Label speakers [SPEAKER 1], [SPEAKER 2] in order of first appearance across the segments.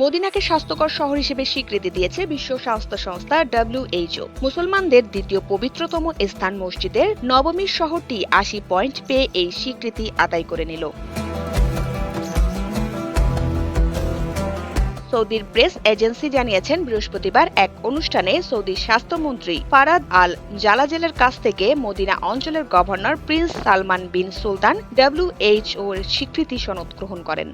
[SPEAKER 1] মদিনাকে স্বাস্থ্যকর শহর হিসেবে স্বীকৃতি দিয়েছে বিশ্ব স্বাস্থ্য সংস্থা ডব্লিউএইচও মুসলমানদের দ্বিতীয় পবিত্রতম স্থান মসজিদের নবমীর শহরটি আশি পয়েন্ট পেয়ে এই স্বীকৃতি আদায় করে নিল। সৌদির প্রেস এজেন্সি জানিয়েছেন, বৃহস্পতিবার এক অনুষ্ঠানে সৌদি স্বাস্থ্যমন্ত্রী ফারাদ আল জালাজেলের কাছ থেকে মদিনা অঞ্চলের governor prince Salman bin Sultan WHO এর স্বীকৃতি সনদ গ্রহণ করেন।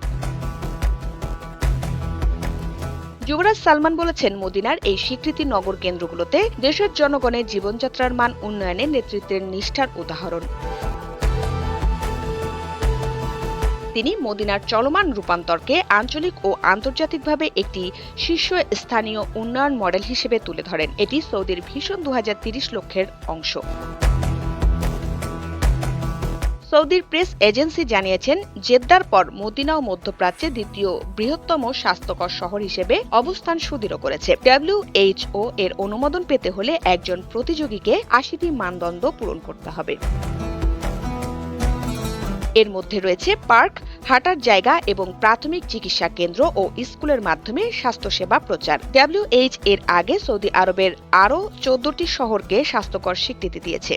[SPEAKER 1] যুবরাজ সালমান বলেছেন, মদিনার এই স্বীকৃতি নগর কেন্দ্রগুলোতে দেশের জনগণের জীবনযাত্রার মান উন্নয়নে নেতৃত্বের নিষ্ঠার উদাহরণ। তিনি মদিনার চলমান রূপান্তরকে আঞ্চলিক ও আন্তর্জাতিকভাবে একটি শীর্ষস্থানীয় উন্নয়ন মডেল হিসেবে তুলে ধরেন। এটি সৌদির ভীষণ দু লক্ষ্যের অংশ। সৌদির প্রেস এজেন্সি জানিয়েছেন, জেদ্দার পর মদিনা ও মধ্যপ্রাচ্যে দ্বিতীয় বৃহত্তম স্বাস্থ্যকর শহর হিসেবে অবস্থান সুদৃঢ় করেছে। ডব্লিউএইচও এর অনুমোদন পেতে হলে একজন প্রতিযোগীকে আশিটি মানদণ্ড পূরণ করতে হবে। এর মধ্যে রয়েছে পার্ক, হাঁটার জায়গা এবং প্রাথমিক চিকিৎসা কেন্দ্র ও স্কুলের মাধ্যমে স্বাস্থ্যসেবা প্রচার। ডব্লিউএইচ এর আগে সৌদি আরবের আরও চোদ্দটি শহরকে স্বাস্থ্যকর স্বীকৃতি দিয়েছে।